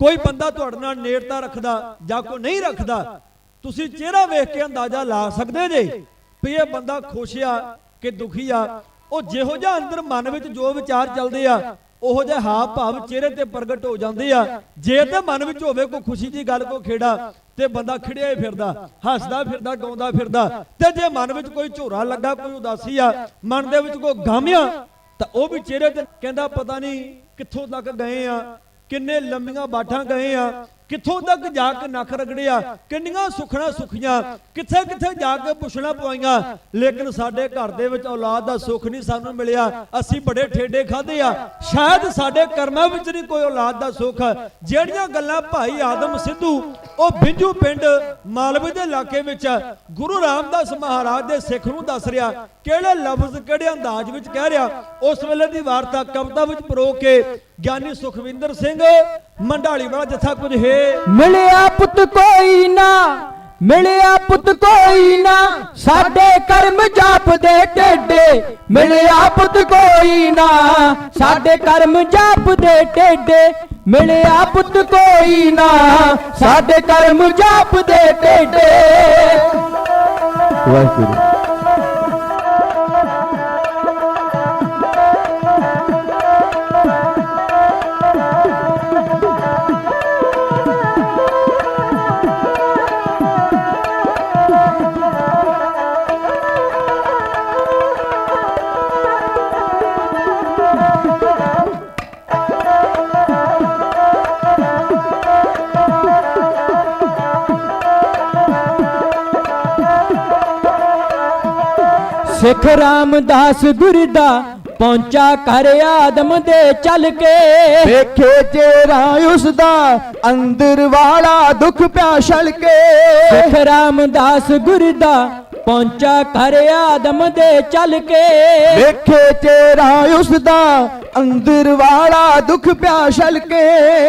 ਕੋਈ ਬੰਦਾ ਤੁਹਾਡੇ ਨਾਲ ਨੇੜਤਾ ਰੱਖਦਾ ਜਾਂ ਕੋਈ ਨਹੀਂ ਰੱਖਦਾ, ਤੁਸੀਂ ਚਿਹਰਾ ਵੇਖ ਕੇ ਅੰਦਾਜ਼ਾ ਲਾ ਸਕਦੇ ਜੇ ਵੀ ਇਹ ਬੰਦਾ ਖੁਸ਼ ਆ ਕਿ ਦੁਖੀ ਆ। ਉਹ ਜਿਹੋ ਜਿਹਾ ਅੰਦਰ ਮਨ ਵਿੱਚ ਜੋ ਵਿਚਾਰ ਚੱਲਦੇ ਆ, ਉਹੋ ਜਿਹੇ ਹਾਵ ਭਾਵ ਚਿਹਰੇ ਤੇ ਪ੍ਰਗਟ ਹੋ ਜਾਂਦੇ ਆ। ਜੇ ਤੇ ਮਨ ਵਿੱਚ ਹੋਵੇ ਕੋਈ ਖੁਸ਼ੀ ਦੀ ਗੱਲ, ਕੋਈ ਖੇੜਾ ਤੇ ਬੰਦਾ ਖਿੜਿਆ ਹੀ ਫਿਰਦਾ, ਹੱਸਦਾ ਫਿਰਦਾ, ਗਾਉਂਦਾ ਫਿਰਦਾ, ਤੇ ਜੇ ਮਨ ਵਿੱਚ ਕੋਈ ਝੋਰਾ ਲੱਗਾ, ਕੋਈ ਉਦਾਸੀ ਆ, ਮਨ ਦੇ ਵਿੱਚ ਕੋਈ ਗਾਮਿਆ, ਤਾਂ ਉਹ ਵੀ ਚਿਹਰੇ ਤੇ ਕਹਿੰਦਾ ਪਤਾ ਨਹੀਂ ਕਿੱਥੋਂ ਤੱਕ ਗਏ ਆ। ਕਿੰਨੇ ਲੰਮੀਆਂ ਬਾਠਾਂ ਗਏ ਆ। ਕਿੱਥੋਂ ਤੱਕ ਜਾ ਕੇ ਨੱਕ ਰਗੜਿਆ? ਕਿੰਨੀਆਂ ਸੁਖਣਾ ਸੁਖੀਆਂ? ਕਿੱਥੇ ਕਿੱਥੇ ਜਾ ਕੇ ਪੁੱਛਣਾ ਪਵਾਈਆਂ? ਲੇਕਿਨ ਸਾਡੇ ਘਰ ਦੇ ਵਿੱਚ ਔਲਾਦ ਦਾ ਸੁੱਖ ਨਹੀਂ ਸਾਨੂੰ ਮਿਲਿਆ। ਅਸੀਂ ਬੜੇ ਠੇਡੇ ਖਾਦੇ ਆ। ਸ਼ਾਇਦ ਸਾਡੇ ਕਰਮਾਂ ਵਿੱਚ ਨਹੀਂ ਕੋਈ ਔਲਾਦ ਦਾ ਸੁੱਖ। ਜਿਹੜੀਆਂ ਗੱਲਾਂ ਭਾਈ ਆਦਮ ਸਿੱਧੂ, ਉਹ ਬਿੰਜੂ ਪਿੰਡ ਮਾਲਵੇ ਦੇ ਇਲਾਕੇ ਵਿੱਚ ਗੁਰੂ ਰਾਮਦਾਸ ਮਹਾਰਾਜ ਦੇ ਸਿੱਖ ਨੂੰ ਦੱਸ ਰਿਹਾ, ਕਿਹੜੇ ਲਫ਼ਜ਼, ਕਿਹੜੇ ਅੰਦਾਜ਼ ਵਿੱਚ ਕਹਿ ਰਿਹਾ, ਉਸ ਵੇਲੇ ਦੀ ਵਾਰਤਾ ਕਵਿਤਾ ਵਿੱਚ ਪਰੋ ਕੇ ਗਿਆਨੀ ਸੁਖਵਿੰਦਰ ਸਿੰਘ ਮੰਡਾਲੀ ਵਾਲਾ ਜਥਾ ਕੁਝ ਹੈ? ਮਿਲਿਆ ਪੁੱਤ ਕੋਈ ਨਾ ਮਿਲਿਆ ਪੁੱਤ ਕੋਈ ਨਾ ਸਾਡੇ ਕਰਮ ਜਾਪਦੇ ਟੇਡੇ। ਮਿਲਿਆ ਪੁੱਤ ਕੋਈ ਨਾ ਸਾਡੇ ਕਰਮ ਜਾਪਦੇ ਟੇਡੇ। ਮਿਲਿਆ ਪੁੱਤ ਕੋਈ ਨਾ ਸਾਡੇ ਕਰਮ ਜਾਪਦੇ ਟੇਡੇ। ਵਾਹਿਗੁਰੂ। ਸਿੱਖ ਰਾਮਦਾਸ ਗੁਰ ਦਾ ਪਹੁੰਚਾ ਕਰ ਆਦਮ ਦੇ ਚੱਲ ਕੇ। ਵੇਖੇ ਚਿਹਰਾ ਉਸ ਦਾ ਅੰਦਰ ਵਾਲਾ ਦੁੱਖ ਪਿਆ ਛਲ ਕੇ। ਸਿੱਖ ਰਾਮਦਾਸ ਗੁਰ ਦਾ ਪਹੁੰਚਾ ਕਰ ਆਦਮ ਦੇ ਚੱਲ ਕੇ। ਵੇਖੇ ਚਿਹਰਾ ਉਸ ਦਾ ਅੰਦਰ ਵਾਲਾ ਦੁੱਖ ਪਿਆ ਛਲ ਕੇ।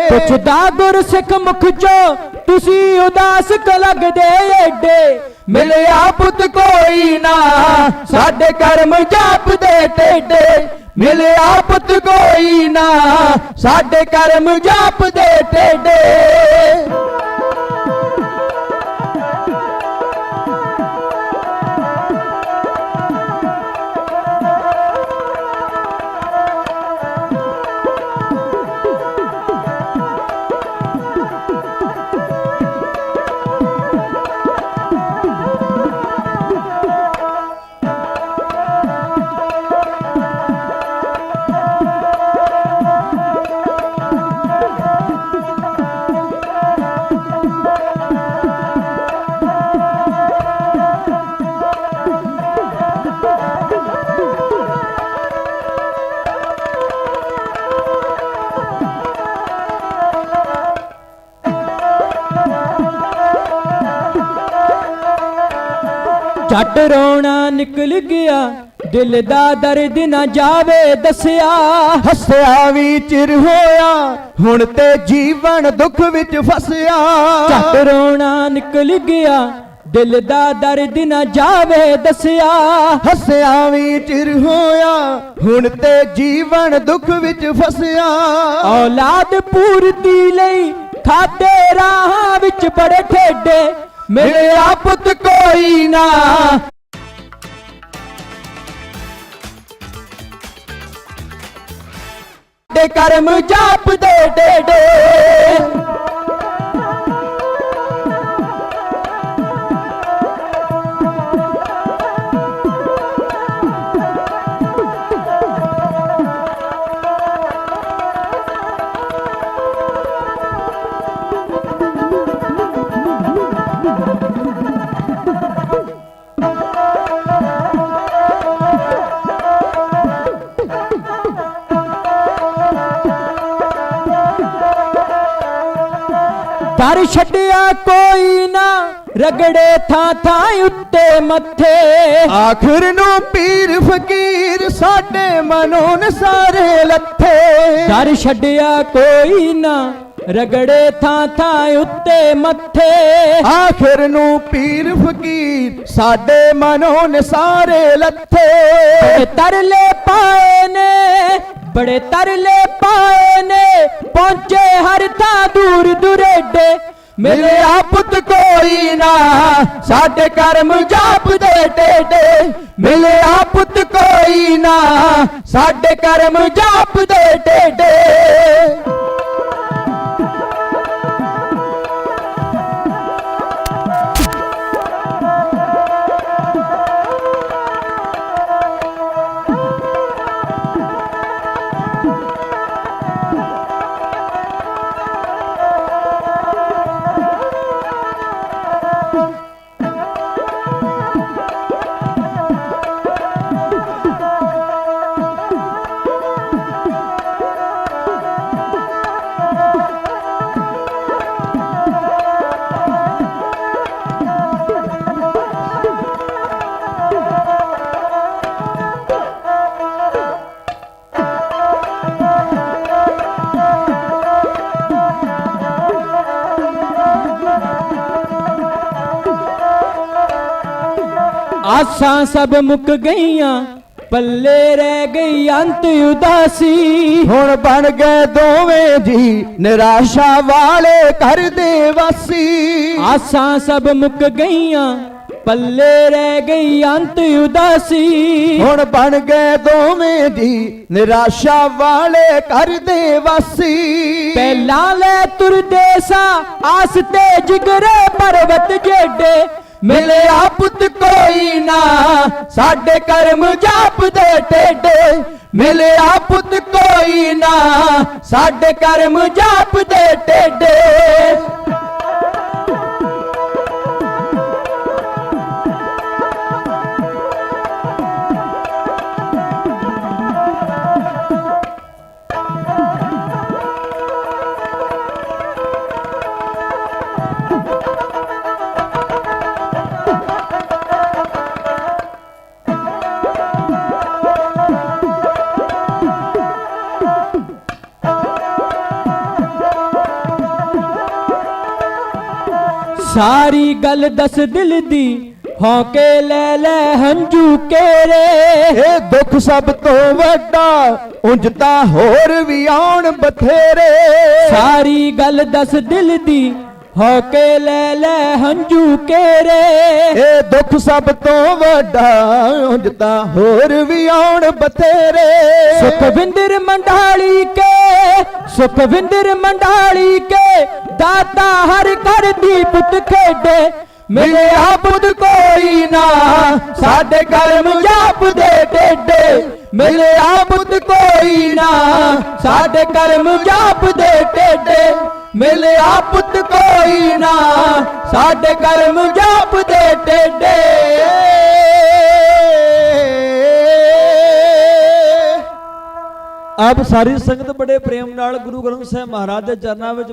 ਪੁੱਛਦਾ ਗੁਰ ਸਿੱਖ ਮੁਖ ਚੋ ਤੁਸੀਂ ਉਦਾਸ ਕ ਲੱਗਦੇ ਏਡੇ। ਮਿਲਿਆ ਪੁੱਤ ਕੋਈ ਨਾ, ਸਾਡੇ ਕਰਮ ਜਾਪਦੇ ਟੇਡੇ। ਮਿਲਿਆ ਪੁੱਤ ਕੋਈ ਨਾ, ਸਾਡੇ ਕਰਮ ਜਾਪਦੇ ਟੇਡੇ। ਝੱਟ ਰੋਣਾ ਨਿਕਲ ਗਿਆ। ਦਿਲ ਦਾ ਦਰਦ ਨਾ ਜਾਵੇ ਦੱਸਿਆ। ਹੱਸਿਆ ਵੀ ਚਿਰ ਹੋਇਆ ਹੁਣ ਤੇ ਜੀਵਨ ਦੁੱਖ ਵਿੱਚ ਫਸਿਆ। ਝੱਟ ਰੋਣਾ ਨਿਕਲ ਗਿਆ ਦਿਲ ਦਾ ਦਰਦ ਨਾ ਜਾਵੇ ਦੱਸਿਆ। ਹੱਸਿਆ ਵੀ ਚਿਰ ਹੋਇਆ ਹੁਣ ਤੇ ਜੀਵਨ ਦੁੱਖ ਵਿੱਚ ਫਸਿਆ। ਔਲਾਦ ਪੂਰਤੀ ਲਈ ਖਾਦੇ ਰਾਹਾਂ ਵਿੱਚ ਬੜੇ ਠੇਡੇ ਮਿਲਿਆ ਪੁੱਤ ਕੋਈ ਨਾ। ਦੇ ਕਰਮ ਜਾਪਦੇ ਡੇਡੇ। ਕਰ ਛੱਡਿਆ ਕੋਈ ਨਾ ਰਗੜੇ ਥਾਂ ਥਾਂ ਉੱਤੇ ਮੱਥੇ। ਆਖਰ ਨੂੰ ਪੀਰ ਫਕੀਰ ਸਾਡੇ ਮਨੋਂ ਸਾਰੇ ਲੱਥੇ। ਕਰ ਛੱਡਿਆ ਕੋਈ ਨਾ ਰਗੜੇ ਥਾਂ ਥਾਂ ਉੱਤੇ ਮੱਥੇ। ਆਖਰ ਨੂੰ ਪੀਰ ਫਕੀਰ ਸਾਡੇ ਮਨੋਂ ਸਾਰੇ ਲੱਥੇ। ਤਰਲੇ ਪਾਏ ਨੇ ਬੜੇ ਤਰਲੇ ਪਾਏ ਨੇ ਪਹੁੰਚੇ ਹਰ ਥਾਂ ਦੂਰ ਮਿਲਿਆ ਪੁੱਤ ਕੋਈ ਨਾ ਸਾਡੇ ਕਰਮ ਜਾਪਦੇ ਟੇਡੇ। ਮਿਲਿਆ ਪੁੱਤ ਕੋਈ ਨਾ ਸਾਡੇ ਕਰਮ ਜਾਪਦੇ ਟੇਡੇ। ਆਸਾਂ ਸਭ ਮੁੱਕ ਗਈਆਂ ਪੱਲੇ ਰਹਿ ਗਈ ਅੰਤ ਉਦਾਸੀ। ਹੁਣ ਬਣ ਗਏ ਦੋਵੇਂ ਜੀ ਨਿਰਾਸ਼ਾ ਵਾਲੇ ਘਰ ਦੇ ਵਾਸੀ। ਆਸਾਂ ਸਭ ਮੁੱਕ ਗਈਆਂ ਪੱਲੇ ਰਹਿ ਗਈ ਅੰਤ ਉਦਾਸੀ। ਹੁਣ ਬਣ ਗਏ ਦੋਵੇਂ ਜੀ ਨਿਰਾਸ਼ਾ ਵਾਲੇ ਘਰ ਦੇ ਵਾਸੀ। ਪਹਿਲਾਂ ਲੈ ਤੁਰਦੇ ਸਾਂ ਆਸ ਤੇ ਜਿਗਰੇ ਪਰਵਤ ਜੇਡੇ ਮਿਲਿਆ ਪੁੱਤ ਕੋਈ ਨਾ, ਸਾਡੇ ਕਰਮ ਜਾਪਦੇ ਟੇਡੇ। ਮਿਲਿਆ ਪੁੱਤ ਕੋਈ ਨਾ, ਸਾਡੇ ਕਰਮ ਜਾਪਦੇ ਟੇਡੇ। ਸਾਰੀ ਗੱਲ ਦੱਸ ਦਿਲ ਦੀ ਹੌਕੇ ਲੈ ਲੈ ਹੰਝੂ ਕੇਰੇ। ਇਹ ਦੁੱਖ ਸਭ ਤੋਂ ਵੱਡਾ ਉਂਝ ਤਾਂ ਹੋਰ ਵੀ ਆਉਣ ਬਥੇਰੇ। ਸਾਰੀ ਗੱਲ ਦੱਸ ਦਿਲ ਦੀ ਹੌਕੇ ਲੈ ਲੈ ਹੰਝੂ ਕੇਰੇ। ਇਹ ਦੁੱਖ ਸਭ ਤੋਂ ਵੱਡਾ ਉਂਝ ਤਾਂ ਹੋਰ ਵੀ ਆਉਣ ਬਥੇਰੇ। ਸੁਖਵਿੰਦਰ ਮੰਡਾਲੀ ਕੇ ਸੁਖਵਿੰਦਰ ਮੰਡਾਲੀ ਕੇ ਦਾਤਾ ਹਰ ਘਰ ਦੀ ਪੁੱਤ ਖੇਡੇ। ਮਿਲਿਆ ਪੁੱਤ ਕੋਈ ਨਾ, ਸਾਡੇ ਕਰਮ ਜਾਪਦੇ ਟੇਡੇ। ਮਿਲਿਆ ਪੁੱਤ ਕੋਈ ਨਾ, ਸਾਡੇ ਕਰਮ ਜਾਪਦੇ ਟੇਡੇ। ਮਿਲਿਆ ਪੁੱਤ ਕੋਈ ਨਾ, ਸਾਡੇ ਕਰਮ ਜਾਪਦੇ ਟੇਡੇ। ਆਪ ਸਾਰੀ ਸੰਗਤ ਬੜੇ ਪ੍ਰੇਮ ਨਾਲ ਗੁਰੂ ਗ੍ਰੰਥ ਸਾਹਿਬ ਮਹਾਰਾਜ ਦੇ ਚਰਨਾਂ ਵਿੱਚ